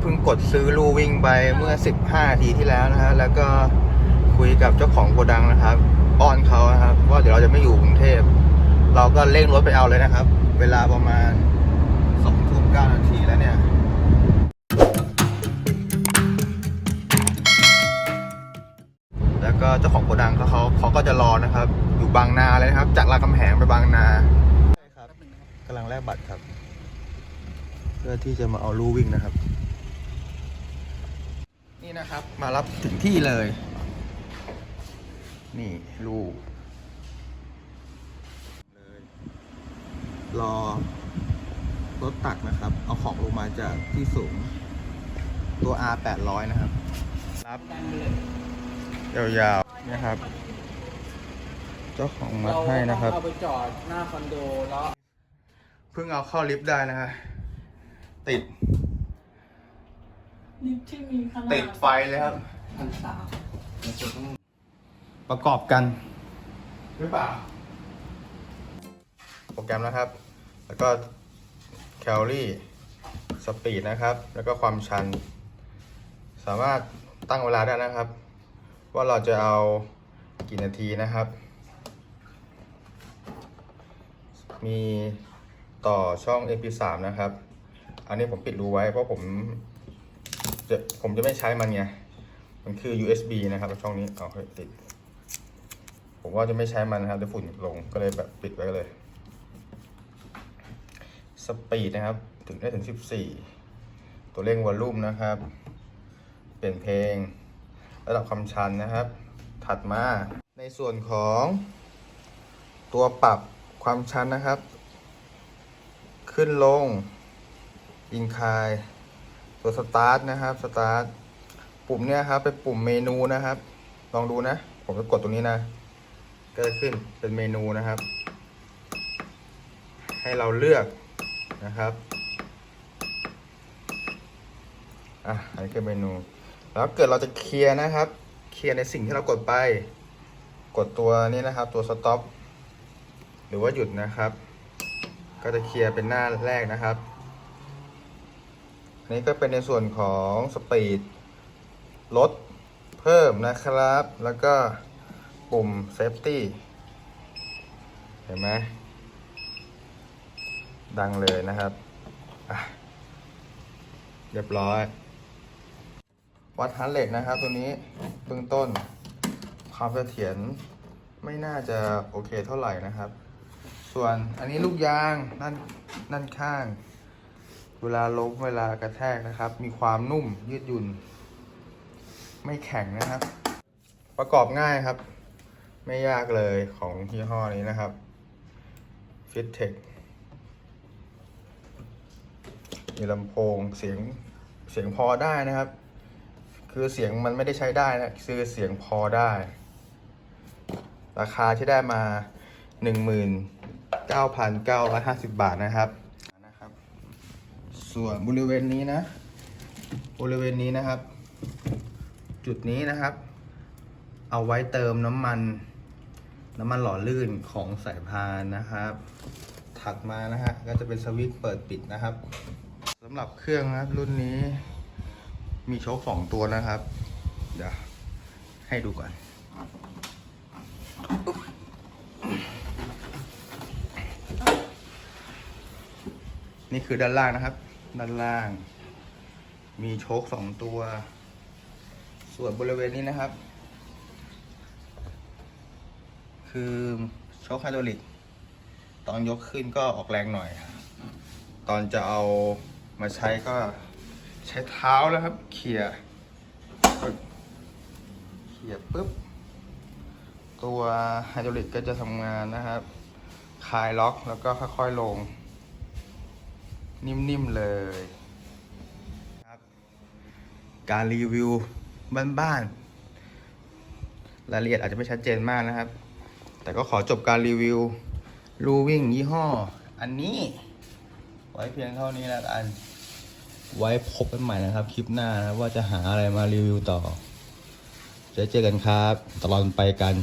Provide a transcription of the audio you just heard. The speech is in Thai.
เพิ่งกดซื้อลูวิ่งไปเมื่อ 15นาทีที่แล้วนะฮะแล้วก็คุยกับเจ้าของโกดังนะครับอ้อนเขานะครับว่าเดี๋ยวเราจะไม่อยู่กรุงเทพ เราก็เร่งรถไปเอาเลยนะครับ เวลาประมาณ2ทุ่ม9นาทีแล้วเนี่ยแล้วก็เจ้าของโกดังเขาเขาเขาก็จะรอนะครับ อยู่บางนาเลยนะครับ จากรามคำแหงไปบางนาใช่ครับกำลังแลกบัตรครับ เพื่อที่จะมาเอาลู่วิ่งนะครับ นี่นะครับ มารับถึงที่เลย นี่ลู่เลยรอรถตักนะครับ เอาของลงมาจากที่สูง ตัว R 800 นะครับ รับ ยาวๆนะครับ เจ้าของมัดให้นะครับ เอาไปจอดหน้าคอนโดแล้ว เพิ่งเอาเข้าลิฟต์ได้นะฮะติด ลิฟต์ที่มีขนาดติดไฟเลยครับ พันสามประกอบกัน หรือเปล่า โปรแกรมนะครับ แล้วก็แคลอรี่ สปีดนะครับ แล้วก็ความชัน สามารถตั้งเวลาได้นะครับ ว่าเราจะเอากี่นาทีนะครับ มีต่อช่อง MP3 นะครับ อันนี้ผมปิดรูไว้เพราะผม จะผมจะไม่ใช้มันไง มันคือ USB นะครับช่องนี้เอาให้ติด ผมว่าจะไม่ใช้มันนะครับเดี๋ยวฝุ่นลงก็เลยแบบปิดไว้เลย สปีดนะครับ ถึงได้ถึง 14 ตัวเร่งวอลลุ่มนะครับ เปลี่ยนเพลง ระดับความชันนะครับ ถัดมาในส่วนของตัวปรับความชันนะครับ ขึ้นลง อินคาย ตัวสตาร์ทนะครับสตาร์ทปุ่มเนี้ยครับเป็นปุ่มเมนูนะครับ ลองดูนะ ผมจะกดตรงนี้นะ ก็จะขึ้นเป็นเมนูนะครับ ให้เราเลือกนะครับอะอันนี้คือเมนู แล้วเกิดเราจะเคลียร์นะครับ เคลียร์ในสิ่งที่เรากดไป กดตัวนี้นะครับ ตัวสต็อปหรือว่าหยุดนะครับ ก็จะเคลียร์เป็นหน้าแรกนะครับ นี้ก็เป็นในส่วนของสปีดลดเพิ่มนะครับ แล้วก็ปุ่ม Safety เห็นไหมดังเลยนะครับเรียบร้อย วัดฮันเลทนะครับ ตัวนี้เบื้องต้นความเสถียรไม่น่าจะโอเคเท่าไหร่นะครับ ส่วนอันนี้ลูกยางด้านด้านข้าง เวลาล้มเวลากระแทกนะครับ มีความนุ่มยืดหยุ่น ไม่แข็งนะครับ ประกอบง่ายครับ ไม่ยากเลยของยี่ห้อนี้นะครับ Fittech มีลำโพงเสียงเสียงพอได้นะครับ คือเสียงมันไม่ได้ใช้ได้นะคือเสียงพอได้ ราคาที่ได้มา 19,950 บาทนะครับนะครับ ส่วนบริเวณนี้นะ บริเวณนี้นะครับ จุดนี้นะครับ เอาไว้เติมน้ำมัน น้ำมันหล่อลื่นของสายพานนะครับ ถัดมานะฮะก็จะเป็นสวิตช์เปิดปิดนะครับสำหรับเครื่องนะครับรุ่นนี้ มีโชคสองตัวนะครับ เดี๋ยวให้ดูก่อนนี่คือด้านล่างนะครับ ด้านล่าง มีโชคสองตัว ส่วนบริเวณนี้นะครับ คือโชคไฮดรอลิก ตอนยกขึ้นก็ออกแรงหน่อย ตอนจะเอามาใช้ก็ใช้เท้าแล้วครับ เขี่ยเขี่ยปุ๊บ ตัวไฮดรอลิกก็จะทำงานนะครับ คลายล็อกแล้วก็ค่อยๆลง นิ่มๆเลยครับการรีวิวบ้านๆรายละเอียดอาจจะไม่ชัดเจนมากนะครับ แต่ก็ขอจบการรีวิวลูวิ่งยี่ห้อ อันนี้ ไว้เพียงเท่านี้แล้วกัน ไว้พบกันใหม่นะครับ คลิปหน้านะว่าจะหาอะไรมารีวิวต่อจะเจอกันครับ ตลอดไปกัน